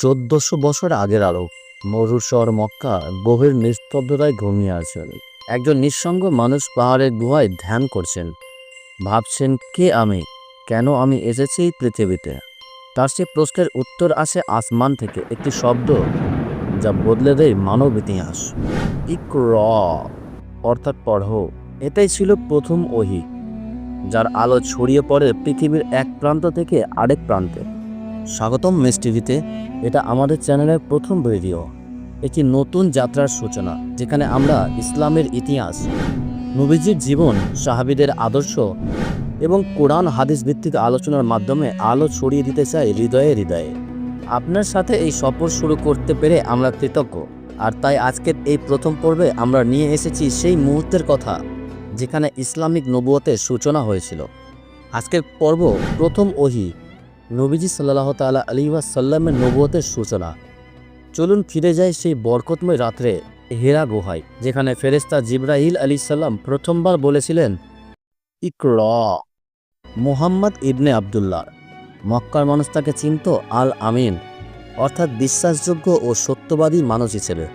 চোদ্দশো বছর আগের আরও মরুর শহর মক্কা গভীর নিস্তব্ধতায় ঘুমিয়ে আছেন একজন নিঃসঙ্গ মানুষ পাহাড়ের গুহায় ধ্যান করছেন। ভাবছেন, কে আমি? কেন আমি এসেছি এই পৃথিবীতে? তার সে প্রশ্নের উত্তর আসে আসমান থেকে একটি শব্দ যা বদলে দেয় মানব ইতিহাস। ইকর। অর্থাৎ পড়ো এটাই ছিল প্রথম ওহি, যার আলো ছড়িয়ে পড়ে পৃথিবীর এক প্রান্ত থেকে আরেক প্রান্তে। স্বাগতম মেস টিভিতে। এটা আমাদের চ্যানেলের প্রথম ভিডিও। একটি নতুন যাত্রার সূচনা, যেখানে আমরা ইসলামের ইতিহাস, নবীজির জীবন, সাহাবিদের আদর্শ এবং কোরআন, হাদিস ভিত্তিক আলোচনার মাধ্যমে আলো ছড়িয়ে দিতে চাই হৃদয়ে হৃদয়ে। আপনার সাথে এই সফর শুরু করতে পেরে আমরা কৃতজ্ঞ। আর তাই আজকের এই প্রথম পর্বে আমরা নিয়ে এসেছি সেই মুহূর্তের কথা, যেখানে ইসলামিক নবুয়তের সূচনা হয়েছিল। আজকের পর্ব প্রথম ওহি নবীজি সাল্লাহ তালা আলী সাল্লামের নবুয়তের সূচনা। চলুন ফিরে যায় সেই বরকতময় রাত্রে হেরা গুহায়, যেখানে ফেরেস্তা জিব্রাহিল আলী সাল্লাম প্রথমবার বলেছিলেন, ইকর, মোহাম্মদ ইবনে আবদুল্লাহ। মক্কার মানুষ তাকে চিনত আল আমিন অর্থাৎ বিশ্বাসযোগ্য ও সত্যবাদী মানুষ হিসেবে।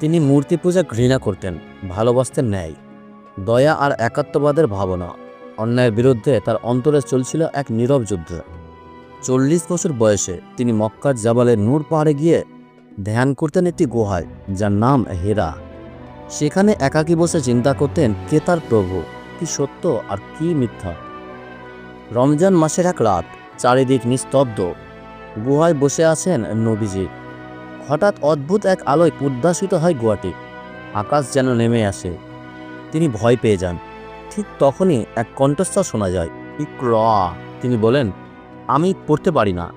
তিনি মূর্তি পূজা ঘৃণা করতেন, ভালোবাসতেন ন্যায়, দয়া আর একাত্মবাদের ভাবনা। অন্যায়ের বিরুদ্ধে তার অন্তরে চলছিল এক নীরব যুদ্ধ। চল্লিশ বছর বয়সে তিনি মক্কার জাবালের নূর পাহাড়ে গিয়ে ধ্যান করতেন একটি গুহায়, যার নাম হেরা। সেখানে একাকী বসে চিন্তা করতেন, কে তার প্রভু? কি সত্য আর কি মিথ্যা? রমজান মাসের এক রাত চারিদিক নিস্তব্ধ। গুহায় বসে আছেন নবীজি। হঠাৎ অদ্ভুত এক আলোয় উদ্ভাসিত হয় গুহাটি। আকাশ যেন নেমে আসে। তিনি ভয় পেয়ে যান। ঠিক তখনই এক কণ্ঠস্বর শোনা যায়, ইকর। তিনি বলেন আমি পড়তে পারি না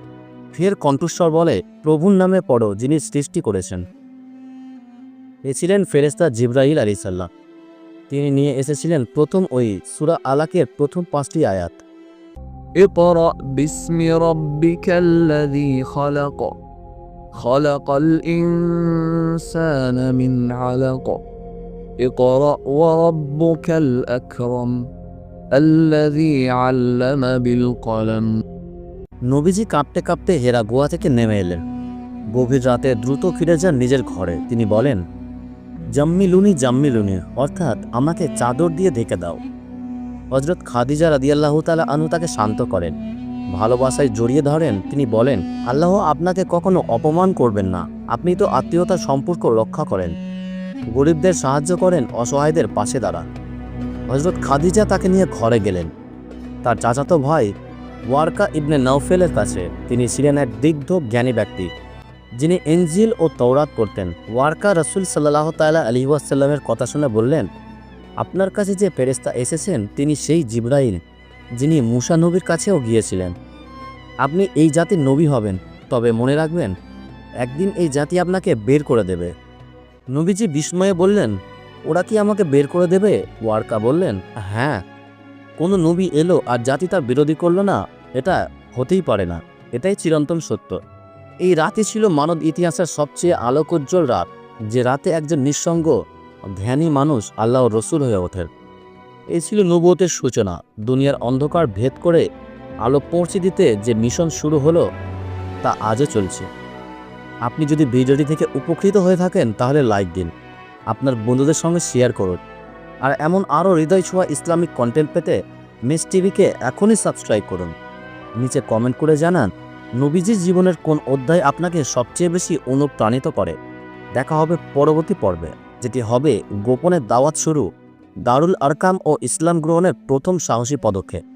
ফের কণ্ঠস্বর বলে প্রভুর নামে পড়ো যিনি সৃষ্টি করেছেন এ ছিলেন ফেরেস্তা জিব্রাহিল আলী সাল্লাম তিনি নিয়ে এসেছিলেন প্রথম ওই সুরা আলাকের প্রথম পাঁচটি আয়াত اقرأ باسم ربك الذي خلق خلق الإنسان من علق اقرأ وربك الأكرم الذي علم بالقلم নবীজি কাঁপতে কাঁপতে হেরা গোয়া থেকে নেমে এলেন। গভীর রাতে দ্রুত ফিরে যান নিজের ঘরে। তিনি বলেন, জাম্মিলুনি জাম্মিলুনি, অর্থাৎ আমাকে চাদর দিয়ে ঢেকে দাও। হজরত খাদিজা রাদিয়াল্লাহ তালা আনু তাকে শান্ত করেন। ভালোবাসায় জড়িয়ে ধরেন। তিনি বলেন, আল্লাহ আপনাকে কখনো অপমান করবেন না। আপনি তো আত্মীয়তার সম্পর্ক রক্ষা করেন। গরিবদের সাহায্য করেন, অসহায়দের পাশে দাঁড়ান। হজরত খাদিজা তাকে নিয়ে ঘরে গেলেন। তার চাচাতো ভাই ওয়ার্কা ইবনে নৌফেলের কাছে তিনি ছিলেন এক দিগ্ধ জ্ঞানী ব্যক্তি, যিনি এনজিল ও তৌরাত করতেন ওয়ার্কা রসুল সাল্লাহ তাল্লাহ আলী ওয়াসাল্লামের কথা শুনে বললেন, আপনার কাছে যে ফেরেস্তা এসেছেন, তিনি সেই জিব্রাইল, যিনি মুসা নবীর কাছেও গিয়েছিলেন। আপনি এই জাতির নবী হবেন, তবে মনে রাখবেন, একদিন এই জাতি আপনাকে বের করে দেবে। নবীজি বিস্ময়ে বললেন, ওরা কি আমাকে বের করে দেবে? ওয়ার্কা বললেন হ্যাঁ। কোনো নবী এলো আর জাতি তার বিরোধী করল না, এটা হতেই পারে না। এটাই চিরন্তন সত্য। এই রাতই ছিল মানব ইতিহাসের সবচেয়ে আলোকোজ্জ্বল রাত, যে রাতে একজন নিঃসঙ্গ, ধ্যানী মানুষ আল্লাহ রসুল হয়ে ওঠেন। এই ছিল নবুয়তের সূচনা। দুনিয়ার অন্ধকার ভেদ করে আলো পৌঁছে দিতে যে মিশন শুরু হলো, তা আজও চলছে। আপনি যদি ভিডিওটি থেকে উপকৃত হয়ে থাকেন, তাহলে লাইক দিন। আপনার বন্ধুদের সঙ্গে শেয়ার করুন। আর এমন আরও হৃদয় ছোঁয়া ইসলামিক কন্টেন্ট পেতে মেস টিভিকে এখনই সাবস্ক্রাইব করুন। নিচে কমেন্ট করে জানান, নবীজির জীবনের কোন অধ্যায় আপনাকে সবচেয়ে বেশি অনুপ্রাণিত করে। দেখা হবে পরবর্তী পর্বে, যেটি হবে গোপনের দাওয়াত শুরু, দারুল আরকাম ও ইসলাম গ্রহণের প্রথম সাহসী পদক্ষেপ।